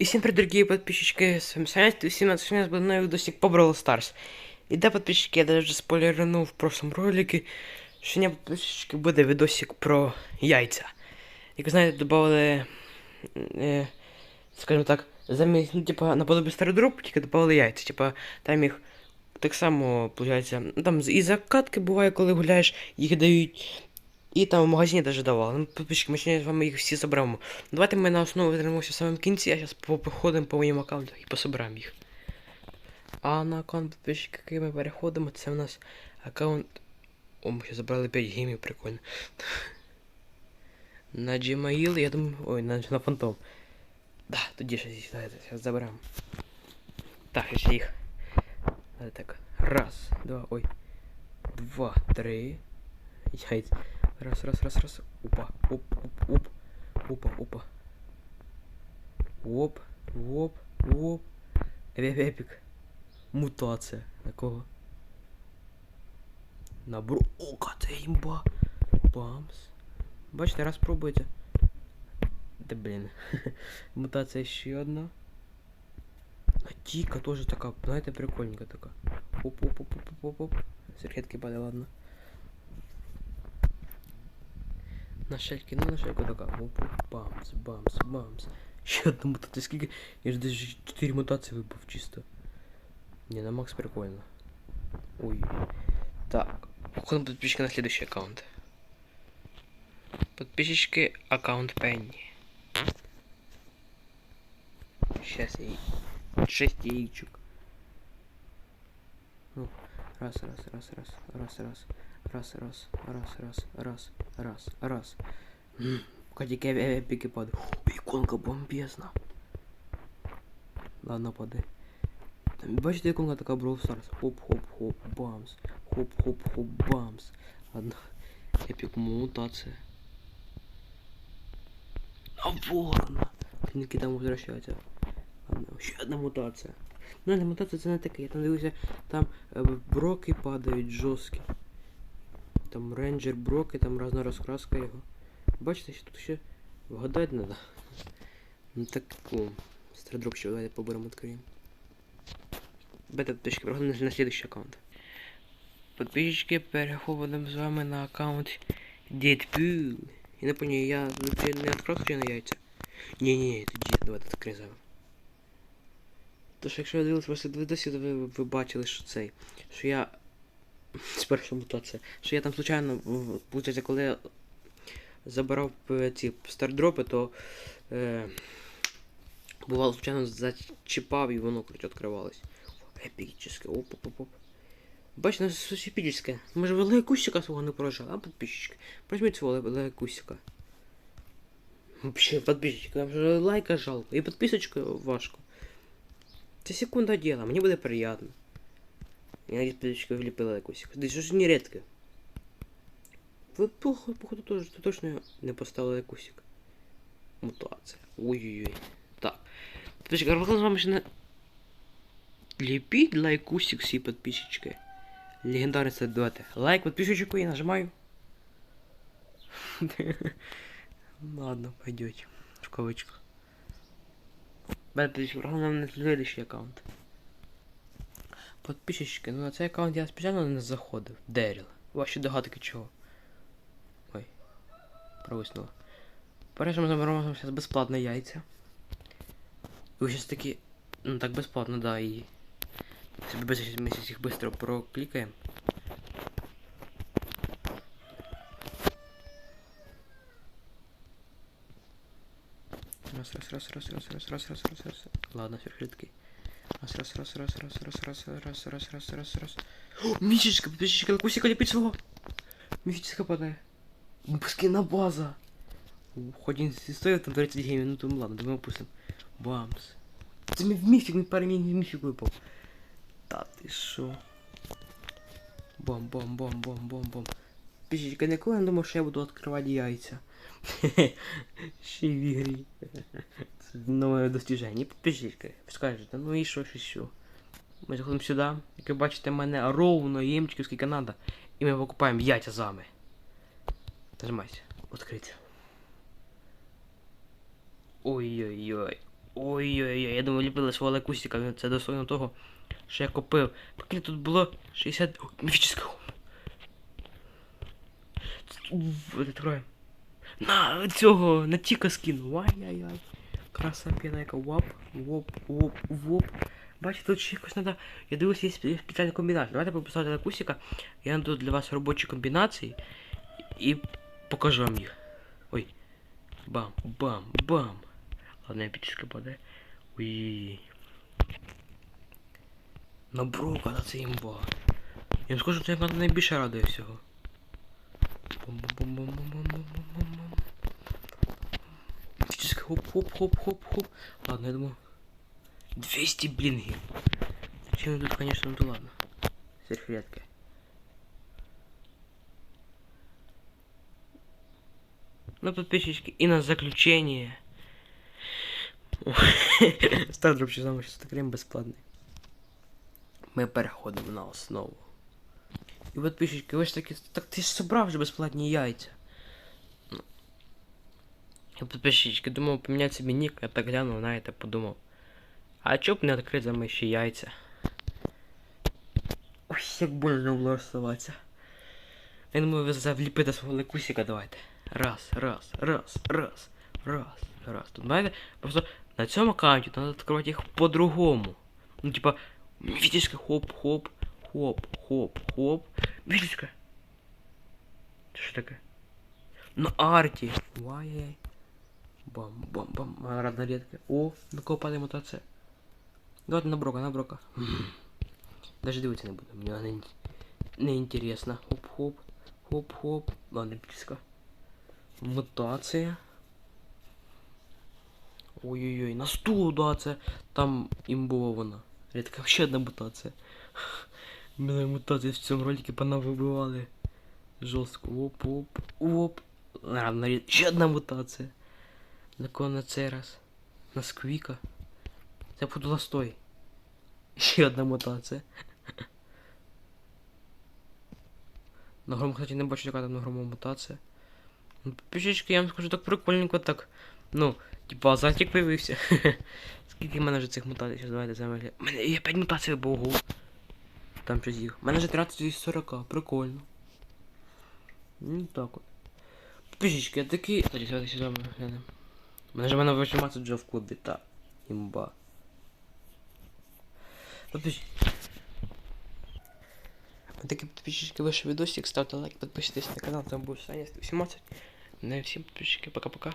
И всем привет, дорогие подписчики, с вами Саня, 17 сегодня был новый видосик по Brawl Stars. И да, подписчики, я даже спойлернув в прошлом ролике, що не подписчики буде відосик про яйця. Як ви знаєте, додали, е, скажімо так, замість, ну, типа, наподобі стародроп, тільки додали яйця. Типа, там їх так само, виходить, ну, там і закатки буває, коли гуляєш, їх дають. І там в магазині даже давали. Ну, підписчики, ми ще з вами їх всі заберемо. Давайте ми на основу вернемося в самому кінці, а зараз походимо по моїм аккаунту і пособираємо їх. А на аккаунт підписчика, який ми переходимо, це у нас аккаунт. О, ми ще забрали 5 геймів, прикольно. На Gmail, я думаю. Ой, на, на фантом. Да, тоді ще давайте, зараз заберемо. Так, ще їх. Так. Раз, два, ой. Два, три. Яйця. Раз, раз, раз, раз. Опа, оп, оп, оп. Опа, опа. Оп, оп, оп. Еп, епік. Мутація. На кого? На бро... Ока, це імба. Бамс. Бачите, раз пробуйте. Да блін. Мутація ще одна. А Тіка теж така, знаєте, прикольненька така. Оп, оп, оп, оп, оп, оп. Серкетки падає, ладно. На шельки, ну на шельку така. Оп, оп, бамс, бамс, бамс. Ще одна мутація. Скільки? Я ж десь 4 мутації вибив чисто. Не, на Макс прикольно. Ой. Так. Уходим подписчика на следующий аккаунт. Подписчики аккаунт Пенни. Сейчас я... Шесть яичек. Ну, раз, раз, раз, раз, раз, раз, раз, раз, раз, раз, раз, раз, раз. М, Пока тільки эпики падают. Иконка бомбезна. Ладно, падай. Бачите, іконка така Brawl Stars. Хоп-хоп-хоп, бамс. Хоп-хоп-хоп, бамс. Одна. Епік мутація. А. Клинки там возвращаються. Ладно, ще одна мутація. Ну, не мутація це не таке. Я там дивився, там е, броки падають жорсткі. Там рейнджер броки, там різна розкраска його. Бачите, що тут ще вгадати треба. Ну так, о, стардроп ще давайте поберемо відкриємо. Бета подписчики, переходимо на следующий аккаунт. Подписчики, переходимо з вами на аккаунт Deadpool. Я не понял, я вообще не открыл случайно яйця? Не-не, это дід, давайте відкризав. Тож, якщо я ваші відосі, то ви, ви бачили, що цей, що я з першого лута Що я там случайно, виходить, коли забирав е, ці стардропи, то е, бувало, случайно зачіпав і воно коротше, відкривалось. Епічне, оп-оп-оп. Бачите, нас щось епічне. Ми ж легкусіка свого не поражали, а підписчики. Прожміть свого легкусіка. Вообще, подписчики, вам же лайка жалко. И подписочку важко. це секунда дела, мне будет приятно. Я подписчики вліпили лайкусик. Да що ж не редко. Ви походу, походу тоже, то точно не поставили лайкусик. Мутація. Ой-ой-ой. Так. Подписчики, а з вами ще не... Лепить лайкусик всі подписчики. Легендарный сайт давайте. Лайк, подписчику и нажимаю. Ладно, пойдете. В кавычках. Подписчики, нам на следующий аккаунт. Подписчики, ну на цей аккаунт я спеціально не заходив. Деріл. Ваші догадки чого? Ой. Провиснуло. Перше ми заберемо зараз безплатно яйця. І щас такі. Ну так безплатно, да, і. Ми сейчас їх быстро прокликаем. Раз, раз, раз, раз, раз, раз, раз, раз, раз, раз. Ладно, сверхлитки. Раз, раз, раз, раз, раз, раз, раз, раз, раз, раз, раз, раз. О, місячка, місячка, лакусика ліпить свого. Місячка падає. Скина база. Хоть він стоїть там 30 геймів, ну то ладно, думаю, опустим. Бамс. Це мій міфік, він пару мій міфік випав. Та ти шо? Бом. Пішечка, ніколи не думав, що я буду яйця. Ще й в ігрі. Нове достіження. Пішечка, скажете, ну і що, що, що. Ми заходимо сюди, як ви бачите, в мене ровно ємчиків скільки надо. І ми викупаємо яйця з вами. Нажимайте. Відкрити. Ой-ой-ой. Ой-ой-ой, я думаю, ліпили свого лакустика, це достойно того, що я купив. Поки тут було 60... О, міфічний. Відкроємо. На цього, на Тіка скину. Ай-яй-яй. Краса п'янайка. Воп, воп, воп, воп. Бачите, тут ще якось треба. Я дивлюся, є спе- спеціальні комбінації. Давайте пописати лакусика. Я найду для вас робочі комбінації і покажу вам їх. Ой. Бам, бам, бам. Ладно, я пічка падає. Ой. На брока, на це імба. Я вам скажу, це мене найбільше радує всього. Бум-бум-бум-бум-бум-бум-бум-бум. Хоп-хоп-хоп-хоп-хоп. Ладно, я думаю. 200 блингів. Чем тут, конечно, ну то ладно. Сверхредко. Ну, подписчики, и на заключение. Ще саме, що це крем безплатний. Ми переходимо на основу. І подписчики, ви ж таки, так ти ж собрав вже безплатні яйця. Ну. Подписчики, думав поміняти собі нік, я так глянув, знаєте, подумав. А чоб не відкрити за ще яйця? Ой, як больно було розставатися. Я думаю, ви за вліпите свого ликусика давайте. Раз, раз, раз, раз, раз, раз. Тут знаєте, просто на цьому аккаунті треба відкривати їх по-другому. Ну, типа, міфічка хоп-хоп, хоп-хоп-хоп. Міфічка. Це що таке? На арті. Вай. Бам-бам-бам. А, Радна редка. О, на кого падає мотоцикл. Давайте на брока, на брока. Даже дивитися не буду. Мені не, інтересно. Хоп-хоп. Хоп-хоп. Ладно, близько. Мутація. Ой-ой-ой, на стул, да, там імбова вона. Редка ще одна мутація. Мене мутації в цьому роликі понавибивали. Жорстко. Оп-оп. Оп. Ладно, ще одна мутація. На кого на цей раз? На сквіка. Це подоластой. Ще одна мутація. На гром, кстати, не бачу, яка там на грому мутація. Ну, пішечки, я вам скажу, так прикольненько так. Ну, типа, азартик появився. Скільки в мене вже цих мутацій? Зараз давайте замовляємо. У мене є 5 мутацій, богу. Там щось їх. У мене вже 13 із 40, прикольно. Ну так от. Пішечки, я такий. Давайте сюди глянемо. У мене ж в мене 18 вже в клубі, та. Імба. Подписчики. Такі подписчики вышел видосик, ставьте лайк, подписывайтесь на канал, там будет Саня 118. На всем подписчики, пока-пока.